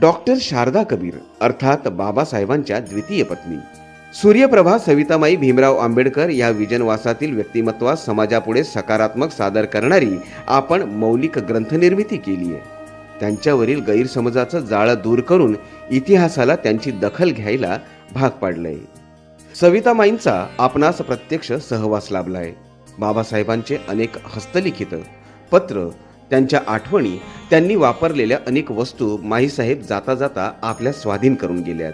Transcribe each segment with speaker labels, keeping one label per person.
Speaker 1: Doctor Sharda Kabir अर्थात बाबासाहेबांच्या द्वितीय पत्नी. सूर्यप्रभा सवितामाई भीमराव आंबेडकर या विजनवासातील व्यक्तिमत्वास समाजापुढे सकारात्मक सादर करणारी आपण मौलिक ग्रंथनिर्मिती केली आहे त्यांच्यावरील गैरसमजाचं जाळं दूर करून इतिहासाला त्यांची दखल घ्यायला भाग पाडलंय. सवितामाईंचा आपणास प्रत्यक्ष सहवास लाभलाय. बाबासाहेबांचे अनेक हस्तलिखित पत्र त्यांच्या आठवणी त्यांनी वापरलेल्या अनेक वस्तू माईसाहेब जाता जाता आपल्या स्वाधीन करून गेल्यात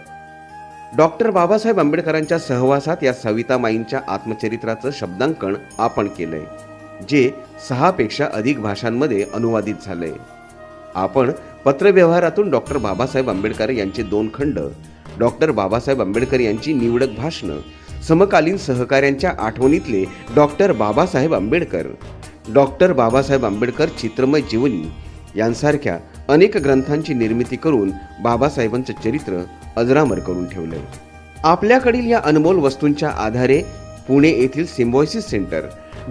Speaker 1: डॉक्टर बाबासाहेब आंबेडकरांच्या सहवासात या सविता माईंच्या आत्मचरित्राचं शब्दांकन आपण केलंय जे सहापेक्षा अधिक भाषांमध्ये अनुवादित झालंय. आपण पत्रव्यवहारातून डॉक्टर बाबासाहेब आंबेडकर यांचे दोन खंड डॉक्टर बाबासाहेब आंबेडकर यांची निवडक भाषणं समकालीन सहकाऱ्यांच्या आठवणीतले डॉक्टर बाबासाहेब आंबेडकर डॉक्टर बाबासाहेब आंबेडकर चित्रमय जीवनी यांसारख्या अनेक ग्रंथांची निर्मिती करून बाबासाहेबांचं चरित्र अजरामर करून ठेवलंय आपल्याकडील या अनमोल वस्तूंच्या आधारे पुणे येथील Symbiosis centre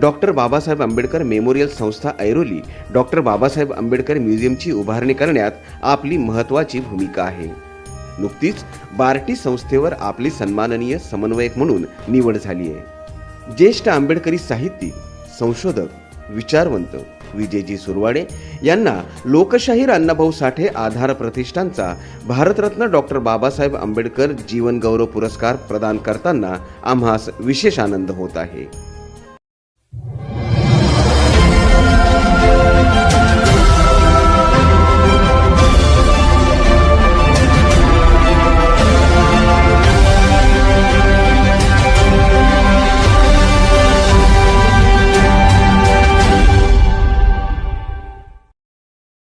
Speaker 1: doctor Babasaheb Ambedkar memorial संस्था ऐरोली डॉक्टर बाबासाहेब आंबेडकर म्युझियमची उभारणी करण्यात आपली महत्त्वाची भूमिका आहे. नुकतीच बार्टी संस्थेवर आपली सन्माननीय समन्वयक म्हणून निवड झाली आहे. ज्येष्ठ आंबेडकरी साहित्यिक संशोधक विचारवंत विजयजी सुरवाडे यांना लोकशाहीर अण्णाभाऊ साठे आधार प्रतिष्ठानचा भारतरत्न डॉक्टर बाबासाहेब आंबेडकर जीवनगौरव पुरस्कार प्रदान करताना आम्हास विशेष आनंद होत आहे.